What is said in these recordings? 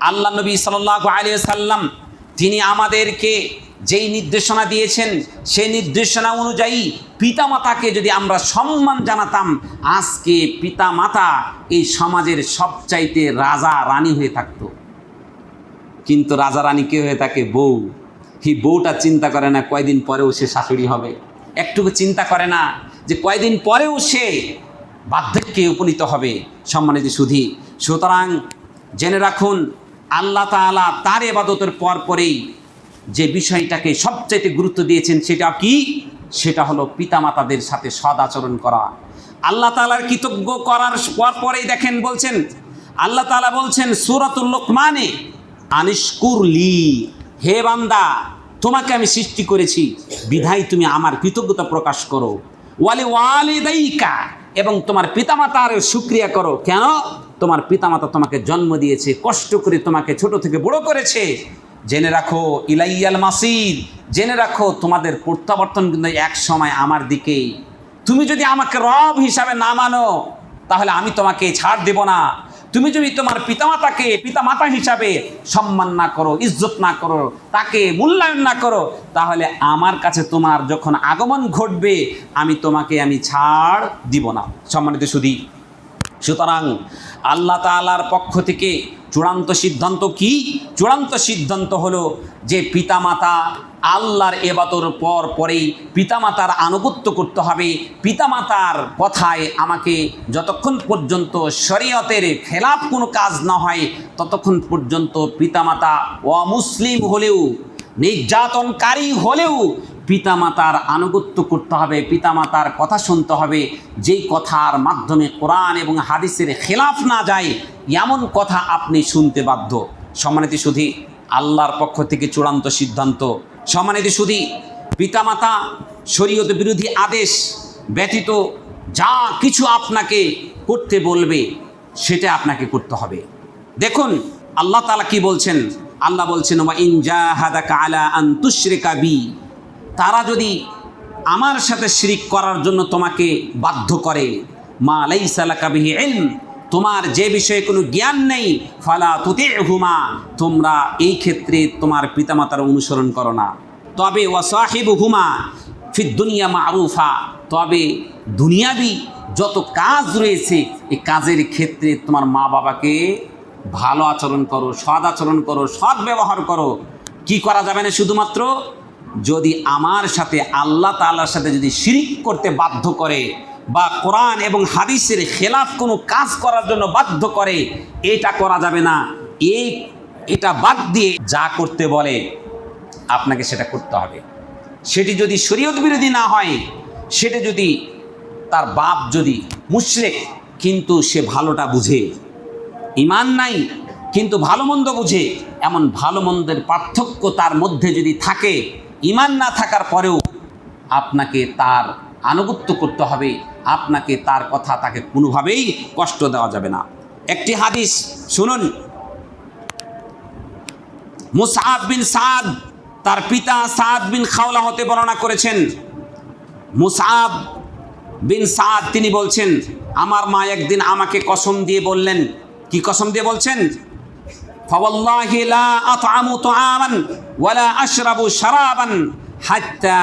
আল্লাহ নবী সাল্লাহ আলিয়া সাল্লাম তিনি আমাদেরকে যেই নির্দেশনা দিয়েছেন, সেই নির্দেশনা অনুযায়ী পিতামাতাকে যদি আমরা সম্মান জানাতাম, আজকে পিতামাতা এই সমাজের সবচাইতে রাজা রানী হয়ে থাকতো। কিন্তু রাজা রানী কে হয়ে থাকে? বউ। এই বউটা চিন্তা করে না কয়দিন পরেও সে শাশুড়ি হবে। একটুকু চিন্তা করে না যে কয়দিন পরেও সে বার্ধক্যে উপনীত হবে। সম্মানিত সুধী, সুতরাং জেনে রাখুন আল্লাহ তাআলা তার এবাদতের পর পরেই যে বিষয়টাকে সবচাইতে গুরুত্ব দিয়েছেন সেটা কি? সেটা হলো পিতামাতাদের সাথে সদ আচরণ করা। আল্লাহ তাআলার কৃতজ্ঞ করার পর পরেই দেখেন, বলছেন, আল্লাহ তালা বলছেন, সুরাতুল লোকমানে, আনিশকুর লি, হে বান্দা, তোমাকে আমি সৃষ্টি করেছি, বিধায় তুমি আমার কৃতজ্ঞতা প্রকাশ করো। ওয়ালি ওয়ালিদাইকা, এবং তোমার পিতামাতার শুক্রিয়া করো। কেন? তোমার পিতামাতা তোমাকে জন্ম দিয়েছে, কষ্ট করে তোমাকে ছোট থেকে বড় করেছে। জেনে রাখো, ইলাইয়াল মাসিদ, জেনে রাখো, তোমাদের প্রত্যাবর্তন কিন্তু এক সময় আমার দিকেই। তুমি যদি আমাকে রব হিসাবে না মানো, তাহলে আমি তোমাকে ছাড় দেব না। তুমি যদি তোমার পিতামাতাকে, পিতামাতা হিসাবে সম্মান না করো, ইজ্জত না করো, তাকে মূল্যায়ন না করো, তাহলে আমার কাছে তোমার যখন আগমন ঘটবে, আমি তোমাকে আমি ছাড় দিব না। সম্মানিত সুদী সুতরাং আল্লাহ তাআলার পক্ষ থেকে চূড়ান্ত সিদ্ধান্ত কি? চূড়ান্ত সিদ্ধান্ত হলো যে পিতামাতা আল্লাহর এবাতর পর পরেই পিতামাতার আনুগত্য করতে হবে। পিতামাতার কথায় আমাকে যতক্ষণ পর্যন্ত শরীয়তের খেলাফ কোনো কাজ না হয়, ততক্ষণ পর্যন্ত পিতামাতা অমুসলিম হলেও, নির্যাতনকারী হলেও পিতামাতার আনুগত্য করতে হবে, পিতামাতার কথা শুনতে হবে। যেই কথার মাধ্যমে কোরআন এবং হাদিসের খেলাফ না যায়, এমন কথা আপনি শুনতে বাধ্য। সম্মানিত সুধী, আল্লাহর পক্ষ থেকে চূড়ান্ত সিদ্ধান্ত। সম্মানিত সুধী, পিতামাতা শরীয়ত বিরোধী আদেশ ব্যতীত যা কিছু আপনাকে করতে বলবে, সেটা আপনাকে করতে হবে। দেখুন, আল্লাহ তালা কি বলছেন? আল্লাহ বলছেন, ওয়া ইন জাহাদাকা আলা আন তুশরিকা বি। তারা যদি আমার সাথে শিরিক করার জন্য তোমাকে বাধ্য করে, মা লাইসা লাকা বিহি ইলম, তোমার যে বিষয়ে কোনো জ্ঞান নেই, ফালা তুতে হুমা তোমরা এই ক্ষেত্রে তোমার পিতামাতার অনুসরণ করো না। তবে ওয়া সাহিব হুমা ফির দুনিয়া মারুফা, তবে দুনিয়াবি যত কাজ রয়েছে এই কাজের ক্ষেত্রে তোমার মা বাবাকে ভালো আচরণ করো সদ আচরণ করো, সৎ ব্যবহার করো। কি করা যাবে না শুধুমাত্র? যদি আমার সাথে আল্লাহ তাআলার সাথে যদি শিরিক করতে বাধ্য করে বা কোরআন এবং হাদিসের খেলাফ কোনো কাজ করার জন্য বাধ্য করে, এটা করা যাবে না। এই, এটা বাদ দিয়ে যা করতে বলে, আপনাকে সেটা করতে হবে। সেটি যদি শরীয়ত বিরোধী না হয়, সেটা যদি তার বাপ যদি মুশরেক, কিন্তু সে ভালোটা বুঝে। ইমান নাই, কিন্তু ভালো মন্দ বুঝে। এমন ভালো মন্দের পার্থক্য তার মধ্যে যদি থাকে ইমান না থাকার পরেও আপনাকে তার আনুগত্য করতে হবে। আপনাকে তার কথা তাকে কোনোভাবেই কষ্ট দেওয়া যাবে না। একটি হাদিস শুনুন। মুসাদ বিন সাদ, তার পিতা সাদ বিন খাওলা হতে বর্ণনা করেছেন। মুসাব বিন সাদ তিনি বলছেন, আমার মা একদিন আমাকে কসম দিয়ে বললেন। কি কসম দিয়ে বলছেন? فوالله لا أطعم طعاما ولا أشرب شرابا حتى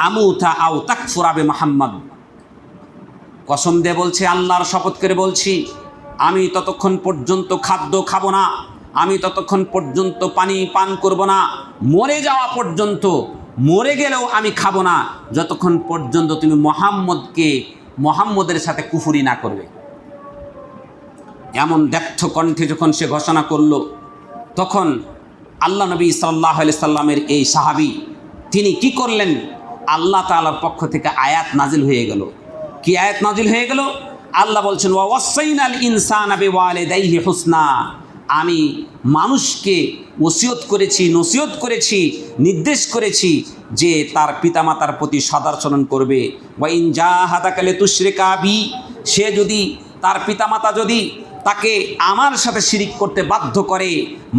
أموت أو تكفر بمحمد কসম দিয়ে বলছে আল্লাহর শপথ করে বলছি আমি ততক্ষণ পর্যন্ত খাদ্য খাবো না আমি ততক্ষণ পর্যন্ত পানি পান করব না মরে যাওয়া পর্যন্ত মরে গেলেও আমি খাবো না যতক্ষণ পর্যন্ত তুমি মোহাম্মদকে মোহাম্মদের সাথে কুফুরি না করবে এমন ব্যর্থ কণ্ঠে যখন সে ঘোষণা করল তখন আল্লাহ নবী সাল্লাহ সাল্লামের এই সাহাবি, তিনি কি করলেন? আল্লাহ তাআলার পক্ষ থেকে আয়াত নাজিল হয়ে গেল। কি আয়াত নাজিল হয়ে গেল? আল্লাহ বলছেন ওয়াসাইন আল ইনসান আবে ওয়ালে ওয়ালেদাইহি হুসনা। আমি মানুষকে ওসিয়ত করেছি নসিয়ত করেছি, নির্দেশ করেছি যে তার পিতামাতার প্রতি সদাচরণ করবে। ওয়াইন জাহাদাকালে তুশ্রেকা বি, সে যদি, তার পিতামাতা যদি তাকে আমার সাথে শিরিক করতে বাধ্য করে।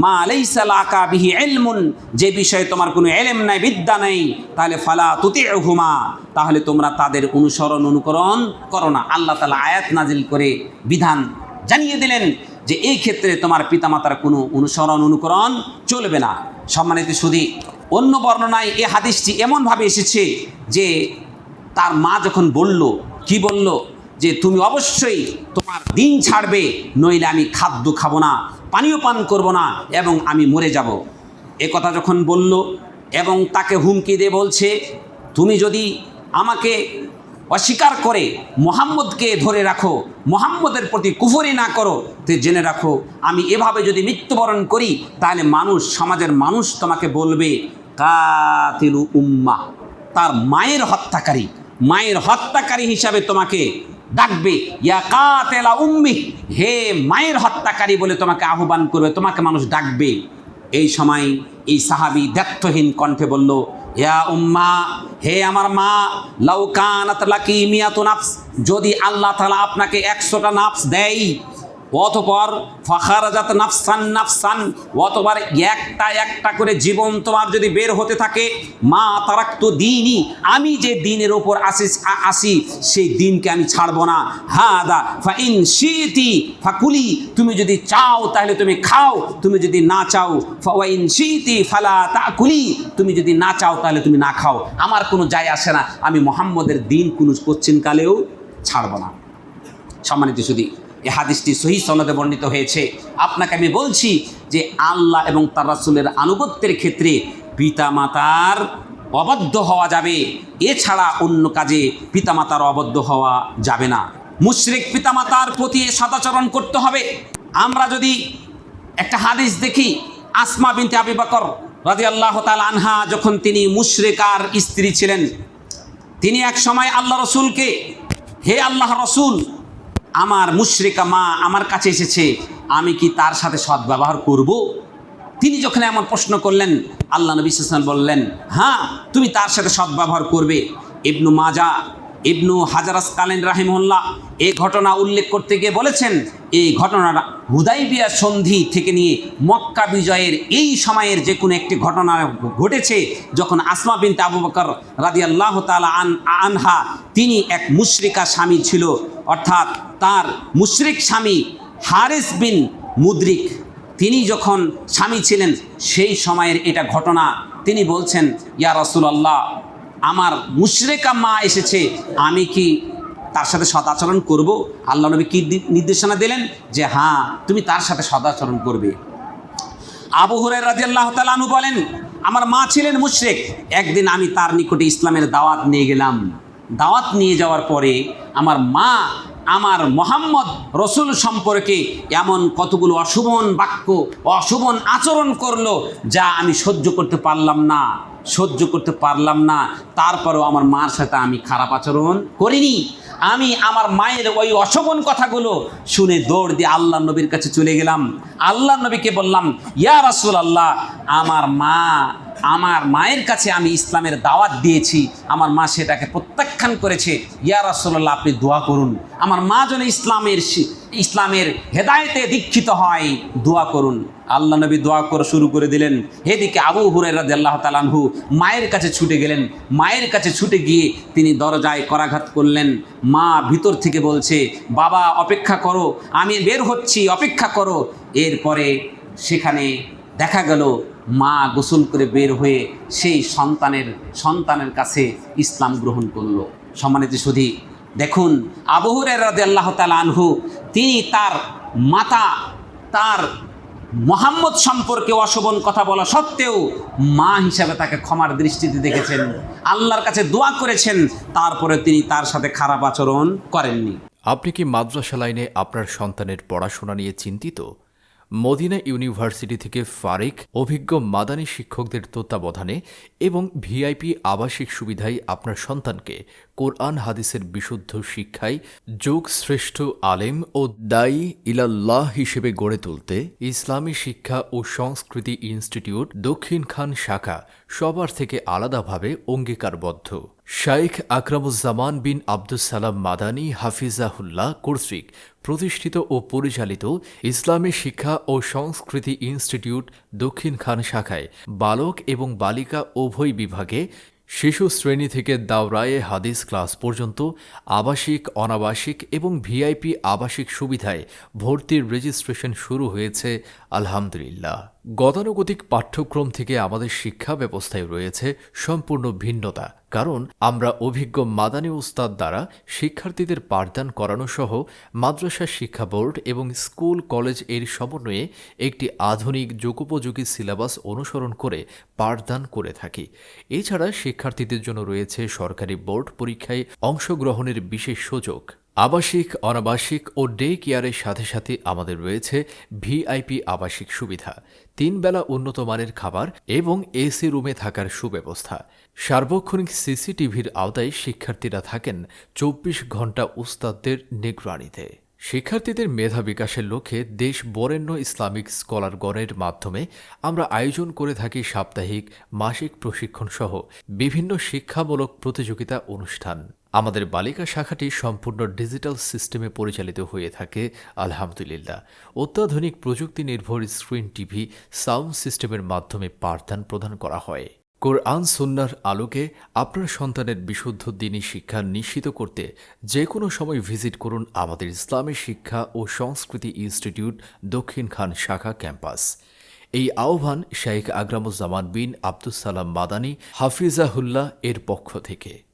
মা আলাইসাল আকা বিহি এলমুন যে বিষয়ে তোমার কোনো এলেম নাই, বিদ্যা নেই, তাহলে ফালা তুতি হুমা তাহলে তোমরা তাদের অনুসরণ, অনুকরণ করো না। আল্লাহ তালা আয়াত নাজিল করে বিধান জানিয়ে দিলেন যে এই ক্ষেত্রে তোমার পিতামাতার কোনো অনুসরণ, অনুকরণ চলবে না। সম্মানিত সুদী অন্য বর্ণনায় এ হাদিসটি এমনভাবে এসেছে যে তার মা যখন বলল, কি বলল? যে তুমি অবশ্যই তোমার দিন ছাড়বে, নইলে আমি খাদ্য খাব না, পানীয় পান করব না, এবং আমি মরে যাব। এ কথা যখন বলল, এবং তাকে হুমকি দিয়ে বলছে, তুমি যদি আমাকে অস্বীকার করে মোহাম্মদকে ধরে রাখো, মোহাম্মদের প্রতি কুফরি না করো, তে জেনে রাখো, আমি এভাবে যদি মৃত্যুবরণ করি, তাহলে মানুষ, সমাজের মানুষ তোমাকে বলবে, কাতিলু উম্মা তার মায়ের হত্যাকারী মায়ের হত্যাকারী হিসাবে তোমাকে ডাকবে, ইয়া কাতেলা উম্মি, হে মায়ের হত্যাকারী বলে তোমাকে আহ্বান করবে, তোমাকে মানুষ ডাকবে। এই সময় এই সাহাবি দ্ব্যর্থহীন কণ্ঠে বলল, ইয়া উম্মা, হে আমার মা লাউকানাত লাকি মিয়াতু নাফস, যদি আল্লাহ তাআলা আপনাকে একশোটা নাফস দেয় অতপর ফখারাজাত নাফসান নাফসান, অতবার একটা একটা করে জীবন তোমার যদি বের হতে থাকে, মা তারাক্ত দিনই আমি যে দিনের ওপর আসি আসি, সেই দিনকে আমি ছাড়বো না। হা দা ফা ইন শীতি ফাকুলি, তুমি যদি চাও তাহলে তুমি খাও, তুমি যদি না চাও, ফা ইন শীতি ফালা তাকুলি, তুমি যদি না চাও তাহলে তুমি না খাও। আমার কোনো যায় আসে না, আমি মোহাম্মদের দিন কোনো কোচ্ছিন কালেও ছাড়বো না। সম্মানিত সুদী এ হাদিসটি সহি সনদে বর্ণিত হয়েছে। আপনাকে আমি বলছি যে আল্লাহ এবং তার রাসুলের আনুগত্যের ক্ষেত্রে পিতামাতার অবদ্ধ হওয়া যাবে। এছাড়া অন্য কাজে পিতামাতার অবদ্ধ হওয়া যাবে না। মুশরিক পিতামাতার প্রতি সদাচরণ করতে হবে। আমরা যদি একটা হাদিস দেখি, আসমা বিনতে আবি বকর রাজি আল্লাহ তাল আনহা যখন তিনি মুশরিকার স্ত্রী ছিলেন, তিনি এক সময় আল্লাহ রসুলকে, হে আল্লাহ রসুল আমার মুশ্রিকা মা আমার কাছে এসেছে, আমি কি তার সাথে সদ্ব্যবহার করব? তিনি যখন এমন প্রশ্ন করলেন, আল্লাহ নবী বললেন হ্যাঁ তুমি তার সাথে সদ্ব্যবহার করবে। ইবনু মাজা ইবনু হাজারাস কালেন রাহিমুল্লাহ এই ঘটনা উল্লেখ করতে গিয়ে বলেছেন, এই ঘটনাটা হুদাইবিয়া সন্ধি থেকে নিয়ে মক্কা বিজয়ের এই সময়ের যে কোনো একটি ঘটনা ঘটেছে, যখন আসমা বিনতে আবু বকর রাদি আল্লাহ তালা আন, আনহা, তিনি এক মুশরিকা স্বামী ছিল, অর্থাৎ তার মুশরিক স্বামী হারিস বিন মুদ্রিক। তিনি যখন স্বামী ছিলেন, সেই সময়ের এটা ঘটনা তিনি বলছেন, ইয়া রসুলাল্লাহ আমার মুশরেকা মা এসেছে, আমি কি তার সাথে সদাচরণ করব? আল্লাহ নবী কী নির্দেশনা দিলেন? যে হ্যাঁ তুমি তার সাথে সদাচরণ করবে। আবু হুরাই রাজি আল্লাহ তালু বলেন, আমার মা ছিলেন মুশরেক। একদিন আমি তার নিকটে ইসলামের দাওয়াত নিয়ে গেলাম। দাওয়াত নিয়ে যাওয়ার পরে আমার মা আমার মোহাম্মদ রসুল সম্পর্কে এমন কতগুলো অশুভন বাক্য, অশুভন আচরণ করল, যা আমি সহ্য করতে পারলাম না। সহ্য করতে পারলাম না। তারপরেও আমার মার সাথে আমি খারাপ আচরণ করিনি। আমি আমার মায়ের ওই অশোভন কথাগুলো শুনে দৌড় দিয়ে আল্লাহ নবীর কাছে চলে গেলাম। আল্লাহ নবীকে বললাম, ইয়া রাসুল আল্লাহ আমার মা আমার মায়ের কাছে আমি ইসলামের দাওয়াত দিয়েছি। আমার মা সেটাকে প্রত্যাখ্যান করেছে। ইয়া রাসূলুল্লাহ, আপনি দোয়া করুন। আমার মা যেন ইসলামের ইসলামের হেদায়েতে দীক্ষিত হয়, দোয়া করুন। আল্লাহ নবী দোয়া করে শুরু করে দিলেন। এদিকে আবু হুরাইরা আল্লাহ তালানহু মায়ের কাছে ছুটে গেলেন। মায়ের কাছে ছুটে গিয়ে তিনি দরজায় করাঘাত করলেন। মা ভিতর থেকে বলছে, বাবা, অপেক্ষা করো। আমি বের হচ্ছি, অপেক্ষা করো। এরপরে সেখানে দেখা গেল মা গোসল করে বের হয়ে সেই সন্তানের সন্তানের কাছে ইসলাম গ্রহণ করল। সম্মানিত সুধী, দেখুন আবহুরের রাজে আল্লাহ তালা আনহু, তিনি তার মাতা, তার মোহাম্মদ সম্পর্কে অশোভন কথা বলা সত্ত্বেও মা হিসাবে তাকে ক্ষমার দৃষ্টিতে দেখেছেন, আল্লাহর কাছে দোয়া করেছেন, তারপরে তিনি তার সাথে খারাপ আচরণ করেননি। আপনি কি মাদ্রাসা লাইনে আপনার সন্তানের পড়াশোনা নিয়ে চিন্তিত? মদিনা ইউনিভার্সিটি থেকে ফারিক, অভিজ্ঞ মাদানী শিক্ষকদের তত্ত্বাবধানে এবং ভিআইপি আবাসিক সুবিধায় আপনার সন্তানকে কোরআন হাদিসের বিশুদ্ধ শিক্ষায় যোগ শ্রেষ্ঠ আলেম ও দায়ী ইলাল্লাহ হিসেবে গড়ে তুলতে ইসলামী শিক্ষা ও সংস্কৃতি ইনস্টিটিউট দক্ষিণ খান শাখা সবার থেকে আলাদাভাবে অঙ্গীকারবদ্ধ। শাইখ আকরামুজ্জামান বিন আব্দুস সালাম মাদানী হাফিজাহুল্লাহ কর্তৃক প্রতিষ্ঠিত ও পরিচালিত ইসলামী শিক্ষা ও সংস্কৃতি ইনস্টিটিউট দক্ষিণ খান শাখায় বালক এবং বালিকা উভয় বিভাগে শিশু শ্রেণি থেকে দাওরায়ে হাদিস ক্লাস পর্যন্ত, আবাসিক, অনাবাসিক এবং ভিআইপি আবাসিক সুবিধায় ভর্তির রেজিস্ট্রেশন শুরু হয়েছে, আলহামদুলিল্লাহ। গতানুগতিক পাঠ্যক্রম থেকে আমাদের শিক্ষা ব্যবস্থায় রয়েছে সম্পূর্ণ ভিন্নতা, কারণ আমরা অভিজ্ঞ মাদানী উস্তাদ দ্বারা শিক্ষার্থীদের পাঠদান করানো সহ মাদ্রাসা শিক্ষা বোর্ড এবং স্কুল, কলেজের সমন্বয়ে একটি আধুনিক যুগোপযোগী সিলেবাস অনুসরণ করে পাঠদান করে থাকি। এছাড়া শিক্ষার্থীদের জন্য রয়েছে সরকারি বোর্ড পরীক্ষায় অংশগ্রহণের বিশেষ সুযোগ। আবাসিক, অনাবাসিক ও ডে কেয়ারের সাথে সাথে আমাদের রয়েছে ভিআইপি আবাসিক সুবিধা, তিন বেলা উন্নত মানের খাবার এবং এসি রুমে থাকার সুব্যবস্থা। সার্বক্ষণিক সিসিটিভির আওতায় শিক্ষার্থীরা থাকেন চব্বিশ ঘণ্টা উস্তাদদের নিগরানিতে। শিক্ষার্থীদের মেধা বিকাশের লক্ষ্যে দেশ বরেণ্য ইসলামিক স্কলার স্কলারগণের মাধ্যমে আমরা আয়োজন করে থাকি সাপ্তাহিক, মাসিক প্রশিক্ষণ সহ বিভিন্ন শিক্ষামূলক প্রতিযোগিতা অনুষ্ঠান। আমাদের বালিকা শাখাটি সম্পূর্ণ ডিজিটাল সিস্টেমে পরিচালিত হয়ে থাকে, আলহামদুলিল্লাহ। অত্যাধুনিক প্রযুক্তি নির্ভর স্ক্রিন টিভি সাউন্ড সিস্টেমের মাধ্যমে পাঠদান প্রদান করা হয়। কোরআন সুন্নার আলোকে আপনার সন্তানের বিশুদ্ধ দিনী শিক্ষা নিশ্চিত করতে যে কোনো সময় ভিজিট করুন আমাদের ইসলামী শিক্ষা ও সংস্কৃতি ইনস্টিটিউট দক্ষিণ খান শাখা ক্যাম্পাস। এই আহ্বান শাইখ আকরামুজ্জামান বিন আব্দুস সালাম মাদানী হাফিজাহুল্লাহ এর পক্ষ থেকে।